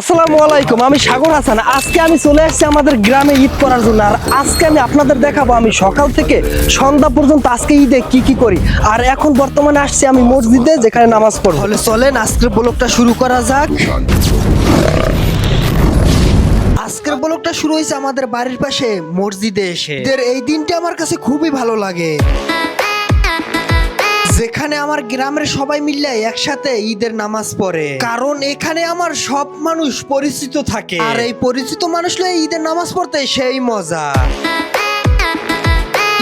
আসসালামু আলাইকুম, আমি সাগর হাসান। আজকে আমি চলে আসছি আমাদের গ্রামে ঈদ করার জন্য। আর আজকে আমি আপনাদের দেখাবো, আমি সকাল থেকে সন্ধ্যা পর্যন্ত আজকে ঈদে কি কি করি। আর এখন বর্তমানে আসছি আমি মসজিদে, যেখানে নামাজ পড়ব। তাহলে চলেন, আজকের ব্লগটা শুরু করা যাক। আজকের ব্লগটা শুরু হয়েছে আমাদের বাড়ির পাশে মসজিদে এসে। এই দিনটা আমার কাছে খুবই ভালো লাগে। যেখানে আমার গ্রামের সবাই মিলে একসাথে ঈদের নামাজ পড়ে। কারণ এখানে আমার সব মানুষ পরিচিত থাকে। আর এই পরিচিত মানুষরা ঈদের নামাজ পড়তে সেই মজা।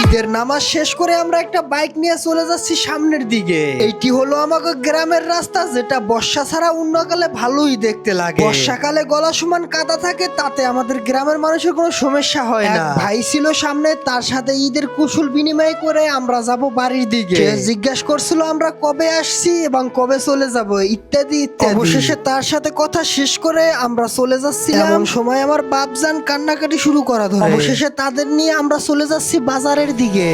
ঈদের নামাজ শেষ করে আমরা একটা বাইক নিয়ে চলে যাচ্ছি সামনের দিকে। এইটি হলো আমাকে গ্রামের রাস্তা যেটা বর্ষা ছাড়া অন্যকালে ভালোই দেখতে লাগে। বর্ষাকালে গলা সমান কাদা থাকে তাতে আমাদের গ্রামের মানুষের কোনো সমস্যা হয় না। ভাই ছিল সামনে তার সাথে ঈদের কুশল বিনিময় করে আমরা যাব বাড়ির দিকে। জিজ্ঞাসা করছিল আমরা কবে আসছি এবং কবে চলে যাব? ইত্যাদি ইত্যাদি। অবশেষে তার সাথে কথা শেষ করে আমরা চলে যাচ্ছিলাম। এমন সময় আমার বাপজান কান্নাকাটি শুরু করা ধরে। অবশেষে তাদের নিয়ে আমরা চলে যাচ্ছি বাজারের দিকে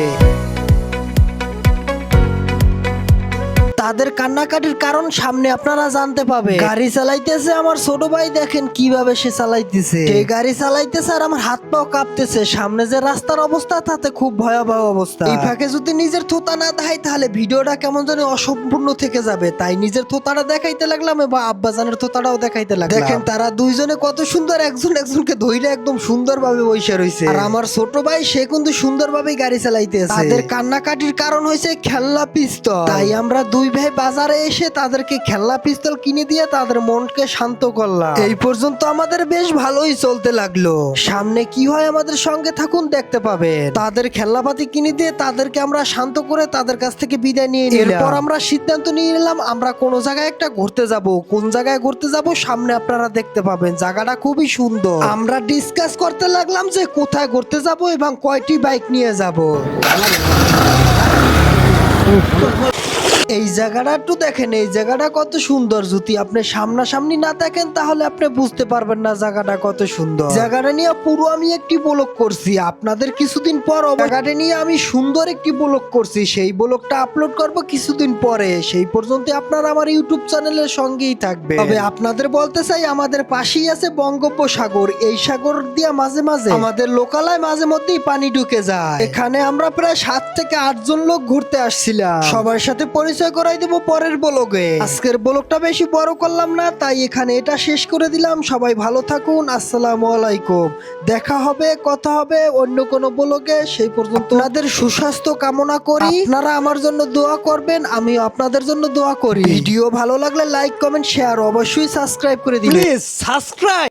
তাদের কান্নাকাটির কারণ সামনে আপনারা জানতে পাবে। গাড়ি চালাইতেছে আমার ছোট ভাই দেখেন কীভাবে সে চালাইতেছে। সে গাড়ি চালাইতেছে আর আমার হাত পাও কাঁপতেছে। সামনে যে রাস্তার অবস্থা তাতে খুব ভয়াবহ অবস্থা। এই ফাঁকে যদি নিজের থোতা না দেখাই তাহলে ভিডিওটা কেমন জানি অসম্পূর্ণ থেকে যাবে। তাই নিজের থোতাটা দেখাইতে লাগলাম এবং আব্বাজানের থোতাটাও দেখাইতে লাগলাম। দেখেন তারা দুইজনে কত সুন্দর একজন একজনকে ধইলে একদম সুন্দরভাবে বসে রয়েছে আর আমার ছোট ভাই সে কিন্তু সুন্দরভাবে গাড়ি চালাইতেছে। তাদের কান্নাকাটির কারণ হয়েছে খেলনা পিস্তল। তাই আমরা দুই ভাই বাজারে এসে তাদেরকে খেলনা পিস্তল কিনে দিয়ে তাদের মনকে শান্ত করলাম। এই পর্যন্ত আমাদের বেশ ভালোই চলতে লাগল। সামনে কি হয় আমাদের সঙ্গে থাকুন দেখতে পাবে তাদের খেলনাপাতি কিনে দিয়ে তাদেরকে আমরা শান্ত করে তাদের কাছ থেকে বিদায় নিয়ে এরপর আমরা সিদ্ধান্ত নিয়ে নিলাম আমরা কোনো জায়গায় একটা ঘুরতে যাব। কোন জায়গায় ঘুরতে যাব সামনে আপনারা দেখতে পাবেন। জায়গাটা খুবই সুন্দর। আমরা ডিসকাস করতে লাগলাম যে কোথায় ঘুরতে যাব এবং কয়টি বাইক নিয়ে যাব। এই জায়গাটা একটু দেখেন, এই জায়গাটা কত সুন্দর। যদি আপনি সামনাসামনি না দেখেন, তাহলে আপনি বুঝতে পারবেন না জায়গাটা কত সুন্দর। জায়গাটা নিয়ে পুরো আমি একটি ব্লক করছি। আপনাদের কিছুদিন পর জায়গাটা নিয়ে আমি সুন্দর একটি ব্লক করছি। সেই ব্লকটা আপলোড করব কিছুদিন পরে। সেই পর্যন্ত আপনারা আমার ইউটিউব চ্যানেলের সঙ্গেই থাকবে তবে আপনাদের বলতে চাই, আমাদের পাশেই আছে বঙ্গোপসাগর। এই সাগর দিয়ে মাঝে মাঝে আমাদের লোকালয় মাঝে মধ্যেই পানি ঢুকে যায়। এখানে আমরা প্রায় সাত থেকে আটজন লোক ঘুরতে আসছিলাম। সবার সাথে পরিচয় করাই দেবো পরের ব্লগে। আজকের ব্লগটা বেশি বড় করলাম না, তাই এখানে এটা শেষ করে দিলাম। সবাই ভালো থাকুন, আসসালামু আলাইকুম। দেখা হবে, কথা হবে অন্য কোনো ব্লগে, সেই পর্যন্ত আপনাদের সুস্বাস্থ্য কামনা করি। আপনারা আমার জন্য দোয়া করবেন আমি আপনাদের জন্য দোয়া করি। ভিডিও ভালো লাগলে লাইক, কমেন্ট, শেয়ার অবশ্যই সাবস্ক্রাইব করে প্লিজ সাবস্ক্রাইব!